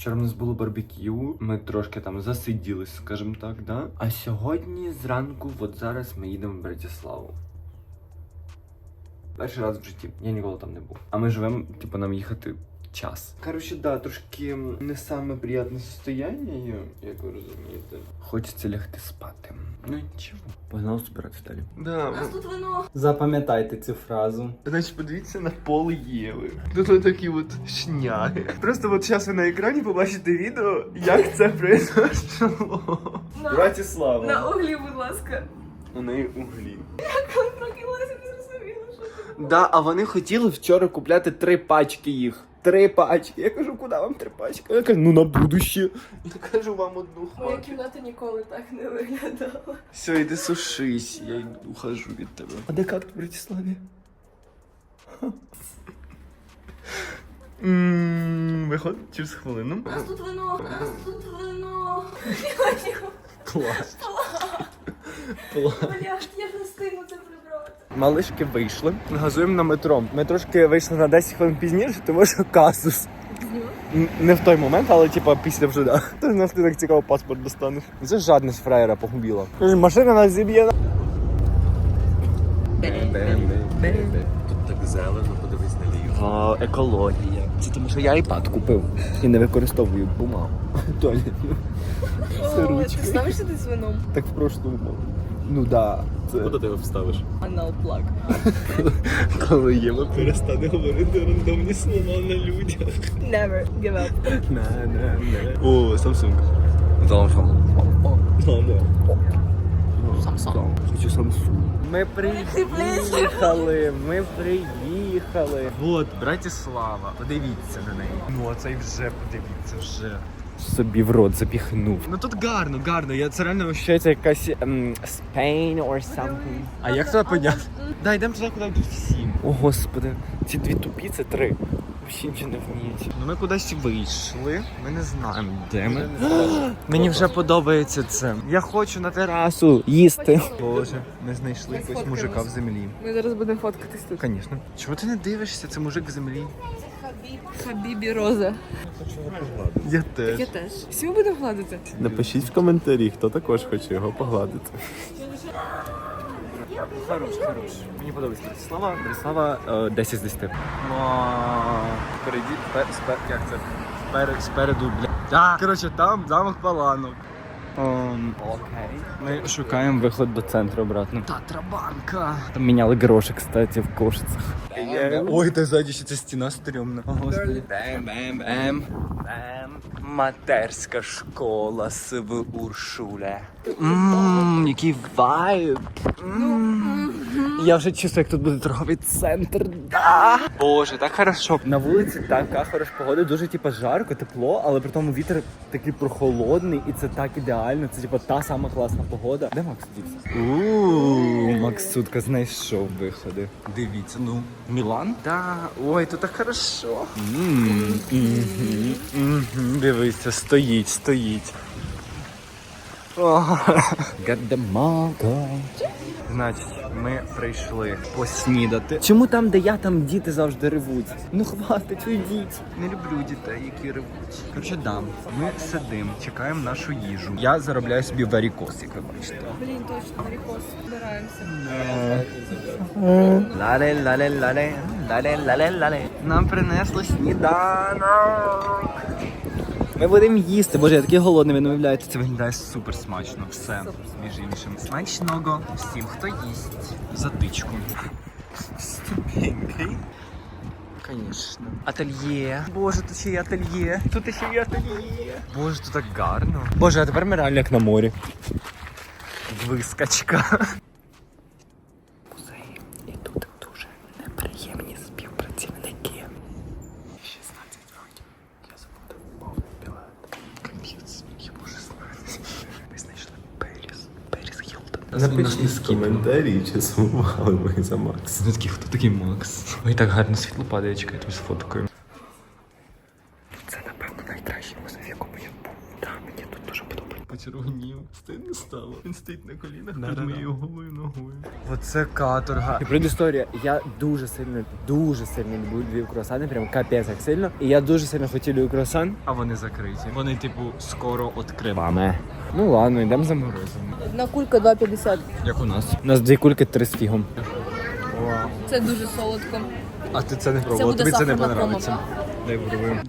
Вчора в нас було барбекю, ми трошки там засиділись, скажімо так, да? А сьогодні зранку, от зараз ми їдемо в Братиславу. Перший раз в житті. Я ніколи там не був. А ми живемо, типу, нам їхати час. Коротше, да, трошки не саме приємне состояння, як ви розумієте. Хочеться лягти спати. Ну нічого. Погнали збирати далі. Да, тут вино. Запам'ятайте цю фразу. Значить, подивіться на пол Єви. Тут от такі от шняги. Просто от зараз ви на екрані побачите відео, як це произошло. На, Братислава. на углі, будь ласка. У неї углі. Коли прокинулася, не зрозуміла, що це. Да, а вони хотіли вчора купляти три пачки їх. Три пачки. Я кажу, куди вам три пачки? Я кажу, ну на будуще. Я кажу вам одну Моя хватить. кімната ніколи так не виглядала. Все, іди сушись, я йду, ухожу від тебе. А де як в Братиславі? Виходить через хвилину. У нас тут вино, у нас тут вино. Клас. Бля, я ж не встигну це. Малишки вийшли. Газуємо на метро. Ми трошки вийшли на 10 хвилин пізніше, тому що казус. Не в той момент, але типа після вже да. Ти з нас ти так цікаво паспорт достанеш. Це жадність фраєра погубила. Машина нас зіб'є. Тут так зелено, подивись наліво. А, екологія. Це тому, що я iPad купив і не використовую бумагу. Туалетну. Це О, ручки. ти ставиш сюди з вином? Так в прошлому. Ну да. Це Куди ти його вставиш? Анал плаг. коли Єва перестане говорити рандомні слова на людях. Never give up. На, на, на. О, Samsung. Samsung. Samsung. Хочу Samsung. Ми приїхали, ми приїхали. Вот, Братислава, подивіться на неї. Ну, а цей вже, подивіться, вже. Собі в рот запіхнув. Ну тут гарно, гарно. Я це реально вважається якась ем, Spain or something. А як туди поняти? Да, йдемо туди, куди йдуть всі. О, господи, ці дві тупі це три. Взагалі нічого не вміють. Ну ми кудись вийшли. Ми не знаємо, де ми. Мені вже подобається це. Я хочу на терасу їсти. Боже, ми знайшли якогось мужика в землі. Ми зараз будемо фоткатись тут. Звісно. Чого ти не дивишся? Це мужик в землі. Хабібі Роза. Я теж. Я теж. Всі ми будемо гладити? Напишіть в коментарі, хто також хоче його погладити. Хорош, хорош. Мені подобається Братислава. Братислава е, 10 з 10. Впереді, спер, спер, як це? Спер, спереду, бля. Коротше, там замок паланок. Um, окей. Ми шукаємо виход до центру обратно. Татрабанка. Там міняли гроші, кстати, в кошицях. Ой, та ззаді ще ця стіна стрьомна. О, Матерська школа СВ Уршуля. Ммм, який вайб. Я вже чувствую, як тут буде торговий центр. Да. Боже, так хорошо. На вулиці така хороша погода, дуже типа жарко, тепло, але при тому вітер такий прохолодний, і це так ідеально. Це типа та сама класна погода. Де Макс дівся? Ууу, Макс Сутка знайшов виходи. Дивіться, ну. Мілан? Да. Ой, тут так хорошо. М, Дивися, стоїть, стоїть. Get the. Значить, ми прийшли поснідати. Чому там, де я, там діти завжди ревуть? Ну хватить, уйдіть. Не люблю дітей, які ревуть. Короче, да, ми сидимо, чекаємо нашу їжу. Я заробляю собі варікос, як ви бачите. Блін, точно, варікоз. Збираємося. Лале, лале, лале, лале, лале, лале. Нам принесли сніданок. Ми будемо їсти. Боже, я такий голодний, ви не уявляєте, це виглядає супер смачно. Все, між іншим. Смачного всім, хто їсть. Затичку. Ступенький. Конечно. Ательє. Боже, тут ще є ательє. Тут ще є ательє. Боже, тут так гарно. Боже, а тепер ми реально як на морі. Вискочка. Музеї. І тут дуже неприємні співпрацівники. 16 років. Я забуду повний білет. Капець, йому 16. Ми знайшли Періс. Періс Хілтон. Напишіть в коментарі, чи сумували ми за Макс. Ну такі, хто такий Макс? Ой, так гарно світло падає, чекай, я тобі сфоткаю. Це, напевно, найкращий музей, в якому я був. Так, мені тут дуже подобається. почервонів. Стидно стало. Він стоїть на колінах під моєю голою ногою. Оце каторга. І предісторія. Я дуже сильно, дуже сильно люблю Львів круасани, прям капець як сильно. І я дуже сильно хотів Львів круасан, а вони закриті. Вони, типу, скоро відкривами. Ну ладно, йдемо за морозом. Одна кулька 2,50. Як у нас? У нас дві кульки, три з фігом. Це дуже солодко. А ти це не пробував, тобі це не понравиться. Дай пробуємо.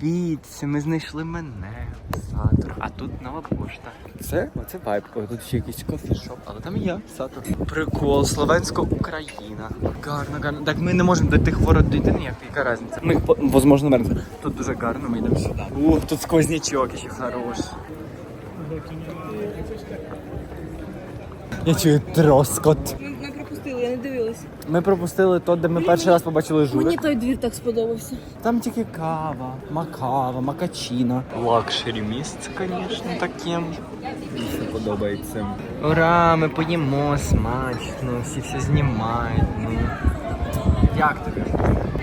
Дивіться, ми знайшли мене. Сатор. А тут нова пошта. Це оце вайб. Тут ще якийсь кофішоп, але там і я, Сатор. Прикол, Словенська Україна. Гарно, гарно. Так ми не можемо до тих ворот дійти ніяк, яка різниця. Ми, возможно, мерзнемо. Тут дуже гарно, ми йдемо сюди. Ух, тут сквознячок ще хороший. Я чую троскот. Ми, ми пропустили, я не дивилася. Ми пропустили то, де ми перший раз побачили жулик. Мені той двір так сподобався. Там тільки кава, макава, макачіна. Лакшері місце, звісно, таке. Мені подобається. Ура, ми поїмо смачно, всі все знімають. Ну. Як тобі?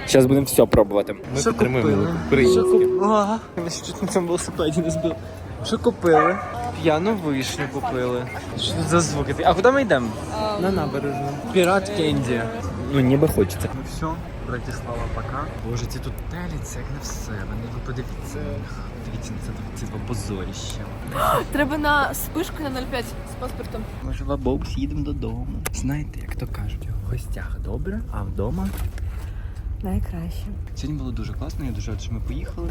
Зараз будемо все пробувати. Ми Що підтримуємо купили? Що купили? Ага, ще чуть на цьому велосипеді не збили. Що купили? П'яну вишню купили. Що тут за звуки? А куди ми йдемо? На набережну. Пірат Кенді. Ну, ніби хочеться. Ну все, Братислава, пока. Боже, ці тут теляться, як не в себе. Не ви подивіться. Дивіться на це, ці два позоріща. Треба на спишку на 0,5 з паспортом. Може, в їдемо додому. Знаєте, як то кажуть, в гостях добре, а вдома. Найкраще. Сьогодні було дуже класно, я дуже рад, що ми поїхали.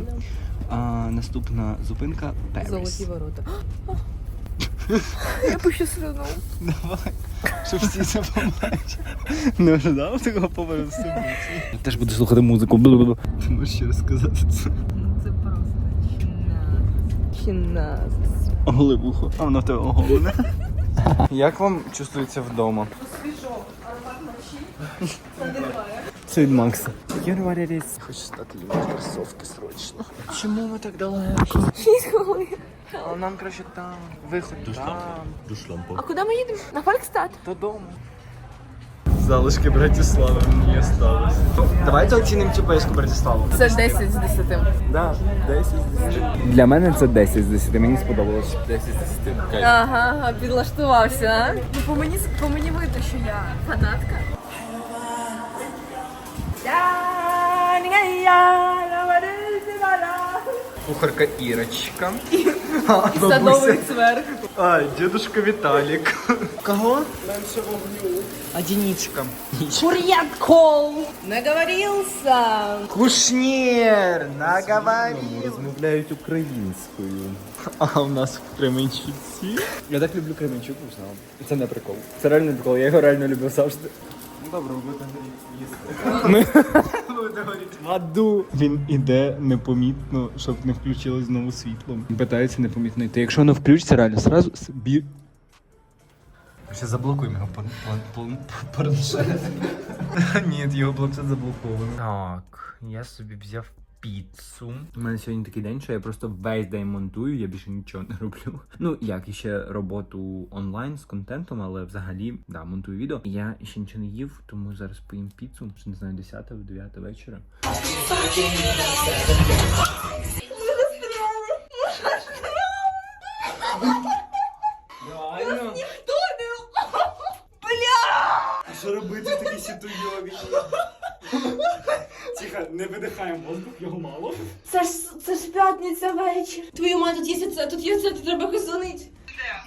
А, наступна зупинка Періс. Золоті ворота. Я пущу слюну. Давай, щоб всі це побачили. Не ожидав такого повороту событий. Я теж буду слухати музику. Ти можеш ще розказати це. Це просто чинас. Чинас. Оголивухо. А воно в тебе оголене. Як вам чувствується вдома? Свіжо, аромат ночі. Задиває. Це від Макса. You know what it is? Хочу стати їм кросовки срочно. Чому ми так далеко? А нам краще там. Виход там. А куди ми їдемо? На Фалькстад. Додому. Залишки Братислави мені осталось. Давайте оцінимо цю поїздку Братиславу. Це 10 з 10. Да, 10 з 10. Для мене це 10 з 10, мені сподобалось. 10 з 10. Ага, підлаштувався, а? Ну по мені, по мені видно, що я фанатка. Кухарка Ірочка. Садовий цверк. А, дедушка Виталик. Кого? Менше вогню. Одиничка. Кур'ят кол. Наговорился. Кушнір, наговорив. Розмовляють українською. А у нас в Кременчуці. Я так люблю Кременчук, узнав. Це не прикол. Це реально прикол, я його реально люблю завжди. Ну добре, будете їсти. В аду. Він іде непомітно, щоб не включилось знову світло. Питається непомітно йти. Якщо воно включиться, реально зразу собі. Ще заблокуємо його планшет. Ні, його планшет заблокований. Так, я собі взяв піцу. У мене сьогодні такий день, що я просто весь день монтую, я більше нічого не роблю. Ну, як і ще роботу онлайн з контентом, але взагалі, да, монтую відео. Я ще нічого не їв, тому зараз поїм піцу. Ще не знаю, 10 9 вечора. Що робити в такій ситуйові? Тихо, не видихаємо воздух, його мало. Це ж це ж п'ятниця вечір. Твою мать, тут є це, тут є це, тут треба позвонити.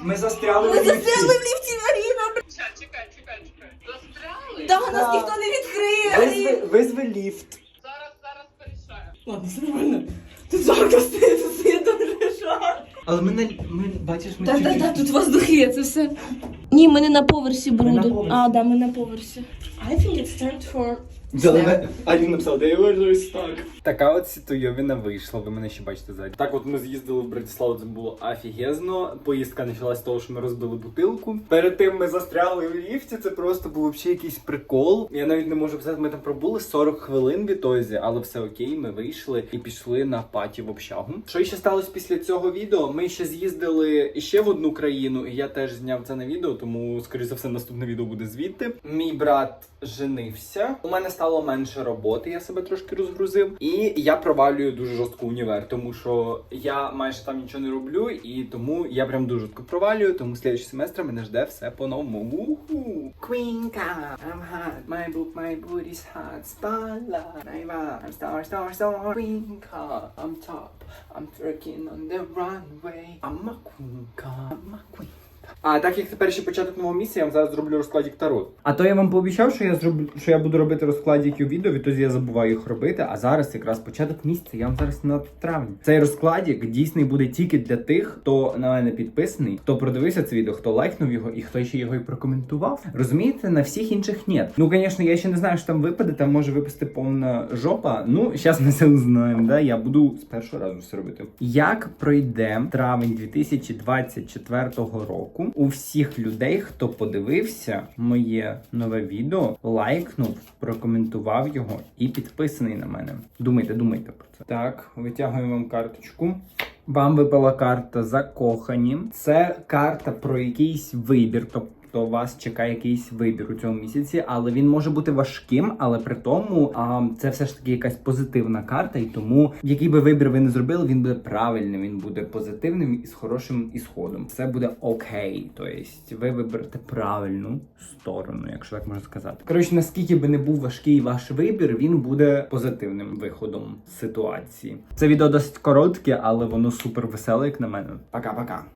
Ми застряли Ми в ліфті. застряли в ліфті Маріна. Чекай, чекай, чекай, чекай. Застряли? Да, нас ніхто не відкриє. Визви, визви ліфт. Зараз, зараз порішаю. Ладно, все нормально. Тут жарко стає, тут стає дуже жарко. Але ми не ми бачиш, ми Так, так, чуть-чуть- так, тут воздух є, це все. Ні, ми не на поверсі на бруду. поверсі. А, да, ми на поверсі. I think it's time for... Зелене. А він написав, де його щось так. Така от ситуйовіна вийшла, ви мене ще бачите ззаді. Так от ми з'їздили в Братиславу, це було офігезно. Поїздка почалась з того, що ми розбили бутилку. Перед тим ми застрягли в ліфті, це просто був взагалі якийсь прикол. Я навіть не можу писати, ми там пробули 40 хвилин в ітозі, але все окей, ми вийшли і пішли на паті в общагу. Що ще сталося після цього відео? Ми ще з'їздили ще в одну країну, і я теж зняв це на відео, тому скоріше за все наступне відео буде звідти. Мій брат женився. У мене стало менше роботи, я себе трошки розгрузив. І я провалюю дуже жорстко універ, тому що я майже там нічого не роблю, і тому я прям дуже жорстко провалюю, тому слідчий семестр мене жде все по-новому. Queenка, I'm hot, my book, my booty's hot, spotlight, I'm star, star, star, I'm twerking on the runway, I'm a queenka, I'm a queen. А так як це перший початок нового місяця, я вам зараз зроблю розкладик Таро. А то я вам пообіцяв, що я зроблю, що я буду робити розкладики у відео, відтоді я забуваю їх робити. А зараз якраз початок місяця, я вам зараз на травні. Цей розкладик дійсний буде тільки для тих, хто на мене підписаний, хто продивився це відео, хто лайкнув його і хто ще його і прокоментував. Розумієте, на всіх інших ні. Ну, звісно, я ще не знаю, що там випаде, там може випасти повна жопа. Ну, зараз ми це узнаємо. Да? Я буду з першого разу все робити. Як пройде травень 2024 року у всіх людей, хто подивився моє нове відео, лайкнув, прокоментував його і підписаний на мене. Думайте, думайте про це. Так, витягуємо вам карточку. Вам випала карта закохані. Це карта про якийсь вибір. Тобто вас чекає якийсь вибір у цьому місяці, але він може бути важким, але при тому а, це все ж таки якась позитивна карта, і тому який би вибір ви не зробили, він буде правильним, він буде позитивним і з хорошим ісходом. Все буде окей. Тобто ви виберете правильну сторону, якщо так можна сказати. Коротше, наскільки би не був важкий ваш вибір, він буде позитивним виходом ситуації. Це відео досить коротке, але воно супер веселе, як на мене. Пока-пока.